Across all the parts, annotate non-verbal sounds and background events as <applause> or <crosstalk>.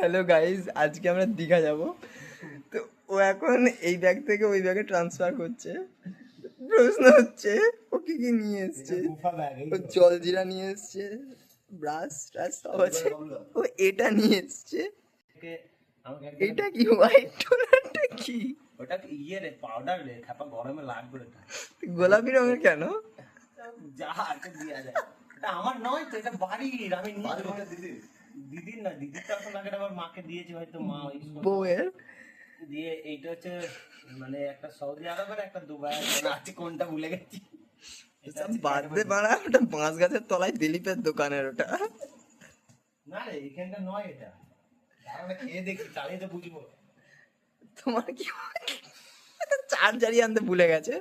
Hello guys আজকে আমরা দীঘা যাব। তো ও এখন এই ব্যাগ থেকে ওই ব্যাগে ট্রান্সফার করছে। প্রশ্ন হচ্ছে ও কি কি নিয়ে এসছে? ও জলজিরা নিয়ে এসছে ব্রাশ ট্রাশ সব আছে। ও এটা নিয়ে এসছে। এটা কি হোয়াইট টোনারটা কি? ওটা কি ইয়ে রে পাউডার রে খাপা গরমে লাগবে এটা গোলাপি রঙের কেন? যা আছে দিয়া যায় এটা আমার নয় তো এটা বাড়ির আমি নিয়ে যাব। দিদির না দিদির তো এখন আমার মাকে দিয়েছি হয়তো মা ওই বউয়ের? দিয়ে এইটা হচ্ছে মানে একটা সৌদি আরবের একটা দুবাই আছে কোনটা ভুলে গেছি। বাদ দে বাড়া ওটা বাঁশ গাছের তলায় দিলীপের দোকানের ওটা। না রে এখানটা নয় এটা। আমরা খেয়ে দেখি তাহলেই তো বুঝব। তোমার কি চার্জারই আনতে ভুলে গেছে?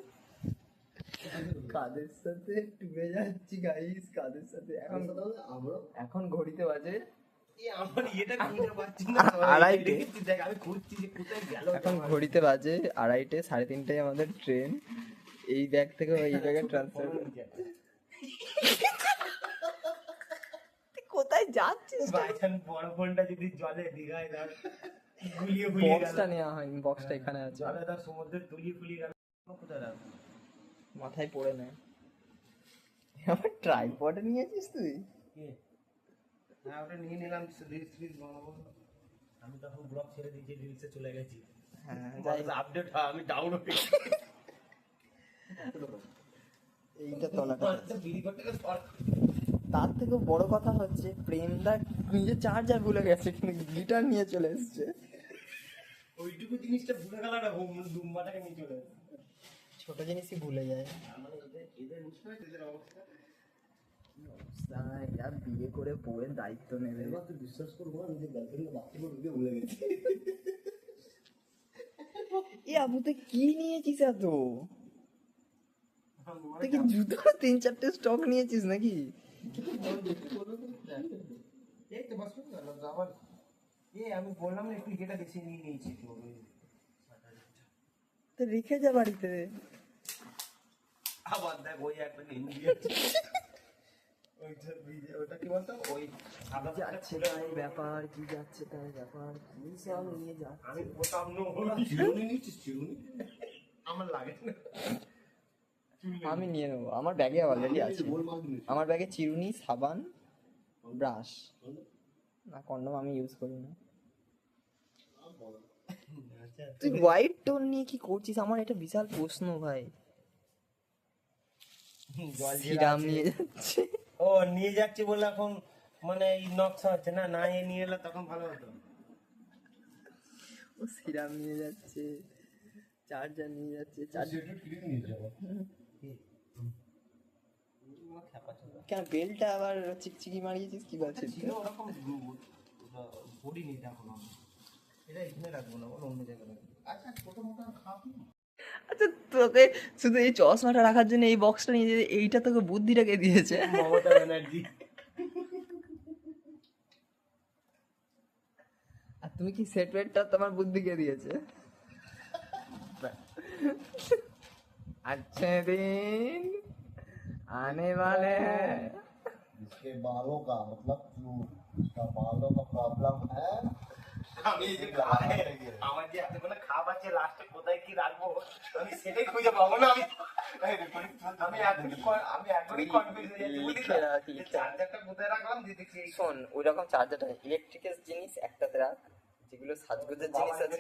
কাদের সাথে টুরে যাচ্ছি গাইস কাদের সাথে? এখন এখন ঘড়িতে বাজে এই এখন ঘড়িতে বাজে আড়াইটে সাড়ে তিনটায় আমাদের ট্রেন। এই ব্যাগ থেকে ওই ব্যাগে ট্রান্সফার কোথায় যাচ্ছিস? বড় ফোনটা যদি জলে দীঘায় ধর গুলিয়ে গুলিয়ে বক্সটা নেওয়া হয়নি বক্সটা এখানে আছে। জলে ধর সমুদ্রে তুলিয়ে ফুলিয়ে গেল। কোথায় রাখব মাথায় পড়ে নেয় আমার ট্রাইপড নিয়েছিস তুই? হ্যাঁ ওটা নিয়ে নিলাম রিলস রিলস বানাবো। আমি তখন ব্লগ ছেড়ে দিয়েছি রিলসে চলে গেছি। হ্যাঁ যাই আপডেট হয় আমি ডাউনলোড এইটা তলাটা তার থেকেও বড় কথা হচ্ছে প্রেমদা নিজে চার্জার ভুলে গেছে কিন্তু গিটার নিয়ে চলে এসছে। ওইটুকু জিনিসটা ভুলে গেল না হোম দুম্বাটাকে নিয়ে চলে। ছোট জিনিসই ভুলে যায়। এদের এদের নিশ্চয়ই এদের অবস্থা? এরা বিয়ে করে বউয়ের দায়িত্ব নেবে। তুই বিশ্বাস করব না নিজের গার্লফ্রেন্ড বাথরুমে ঢুকে ভুলে গেছি। এ আবু তুই কি নিয়েছিস এত? তুই কি জুতো তিন চারটে স্টক নিয়েছিস নাকি? এই তো বাস। আবার এ আমি বললাম না একটু যেটা বেশি নিয়ে নিয়েছি ওই তো রেখে যা বাড়িতে। আবার দেখ ওই একটা ভিজে- ওটা কি বলতো? ওই যাচ্ছে তাই ব্যাপার কি যাচ্ছে তাই ব্যাপার কি সব নিয়ে যা আমি বোতাম চিরুনি নিচ্ছিস চিরুনি? আমার লাগে না। আমি নিয়ে নেব। আমার ব্যাগে অলরেডি আছে। আমার ব্যাগে চিরুনি সাবান ব্রাশ। না কন্ডম আমি ইউজ করি না। তুই হোয়াইট টোন নিয়ে কি করছিস? আমার এটা বিশাল প্রশ্ন ভাই। জল সিরাম নিয়ে যাচ্ছে। ও নিয়ে যাচ্ছি বলে এখন মানে এই নকশা হচ্ছে না না এ নিয়ে এলে তখন ভালো হতো। ও সিরাম নিয়ে যাচ্ছে চার্জার নিয়ে যাচ্ছে চার্জার কেন বেলটা আবার চিকচিকি মারিয়েছিস? কি বলছিস? ছিল ওরকম পড়িনি এটা এখন আমি। এটা এখানে রাখব না অন্য জায়গায় রাখব। আচ্ছা ছোট মোটো খাব আচ্ছা তোকে শুধু এই চশমাটা রাখার জন্য এই বক্সটা নিয়ে যেতে এইটা তোকে বুদ্ধিটাকে দিয়েছে <laughs> মমতা ব্যানার্জি আর তুমি কি সেট ওয়েটটা তোমার বুদ্ধিকে দিয়েছে अच्छे दिन आने वाले हैं जिसके बालों का मतलब जो उसका बालों का प्रॉब्लम है <laughs> আমি এই আমি সেটাই খুঁজে পাবো না আমি এখনই কনফিউজ হয়ে। চার্জারটা কোথায় রাখলাম? দিয়ে শোন ওই রকম চার্জারটা ইলেকট্রিক্যাল জিনিস একটাতে রাখ যেগুলো সাজগোজের জিনিস আছে।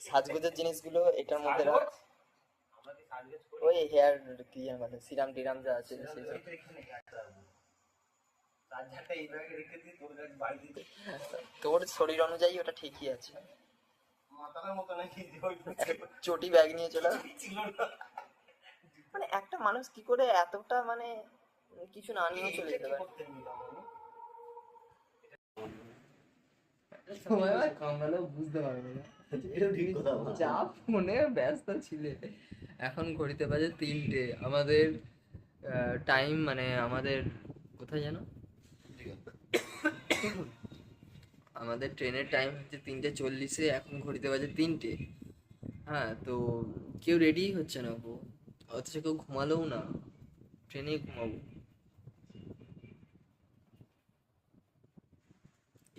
সাজগোজের জিনিসগুলো এটার মধ্যে রাখ। ওই হেয়ার কি বলে সিরাম টিরাম যা আছে সেই সব। তোর শরীর অনুযায়ী ওটা ঠিকই আছে মাথার মতো নাকি যে ওই চটি ব্যাগ নিয়ে চলে মানে একটা মানুষ কি করে এতটা মানে কিছু না নিয়েও চলে যেতে পারে। এখন ঘড়িতে বাজে তিনটে। আমাদের টাইম মানে আমাদের কোথায় জানো আমাদের ট্রেনের টাইম হচ্ছে তিনটে চল্লিশে, এখন ঘড়িতে বাজে তিনটে। হ্যাঁ তো কেউ রেডি হচ্ছে না গো অথচ কেউ ঘুমালোও না। ট্রেনেই ঘুমাবো।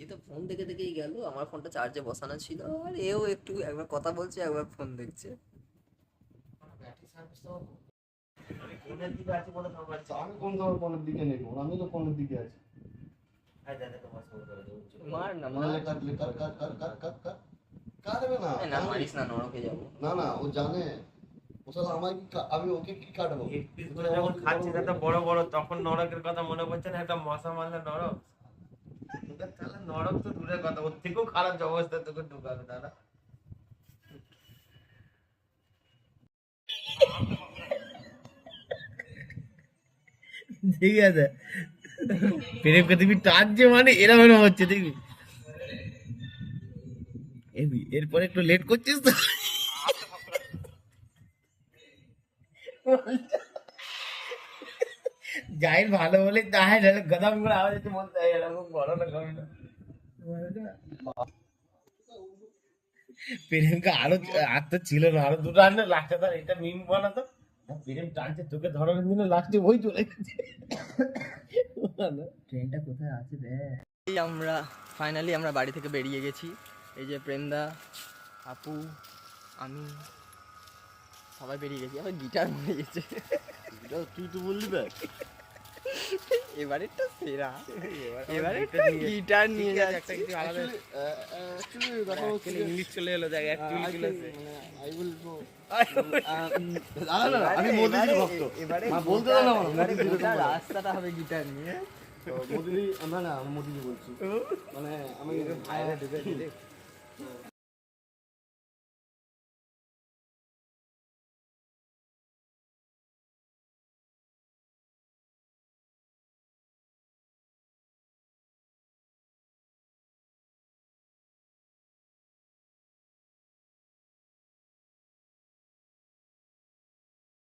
এ তো ফোন দেখে দেখেই গেল। আমার ফোনটা চার্জে বসানো ছিল। আর এও একটু একবার কথা বলছে, একবার ফোন দেখছে। কোনের দিকে আছে বলে আমি কোন কোনের দিকে নেব আমি তো কোনের দিকে আছি। মার না না মার। লে কাট কাট কাট কাট কাট কাট কাট কাটবে না। না মারিস না নরকে যাব। না না ও জানে। ও সালা আমায় কি কা- আমি ওকে কি কাটবো? এক পিস করে যখন খাচ্ছি তাতে বড় বড় তখন নরকের কথা মনে পড়ছে না একটা মশা মারলে নরক? নরক তো দূরের কথা ওর থেকেও খারাপ অবস্থা তোকে ঢুকাবে দাদা। ঠিক আছে। প্রেমকে তুমি টানছে মানে এরম এরম হচ্ছে, দেখবি? এরপরে একটু লেট করছিস তো? যাই ভালো বলে তাই নাহলে গদাম করে আওয়াজ হচ্ছে বলতে হয়, এরকম বড় না কমে না। প্রেমকে আরও আর তো ছিল না, আরও দুটো আনলে লাস্টে তার এটা মিম বানাতো। প্রেম টানছে তোকে ধরার দিনে লাস্টে ওই চলে গেছে। ট্রেনটা কোথায় আছে রে? এই আমরা ফাইনালি আমরা বাড়ি থেকে বেরিয়ে গেছি। এই যে প্রেমদা আপু আমি সবাই বেরিয়ে গেছি। আবার গিটার মরে গেছে তুই তো বললি বে এবারেরটা সেরা। এবারেরটা গিটার নিয়ে যাচ্ছে। অ্যাকচুয়ালি দেখো ইংলিশ চলে এলো দেখ এক চুল চলেছে আই উইল গো আমি মোদিজির ভক্ত। এবারে মা বলতে দাও না আমার, এবারে। রাস্তাটা হবে গিটার নিয়ে। মোদিজি না না মোদিজি বলছি। মানে আমি বাইরে ঢুকে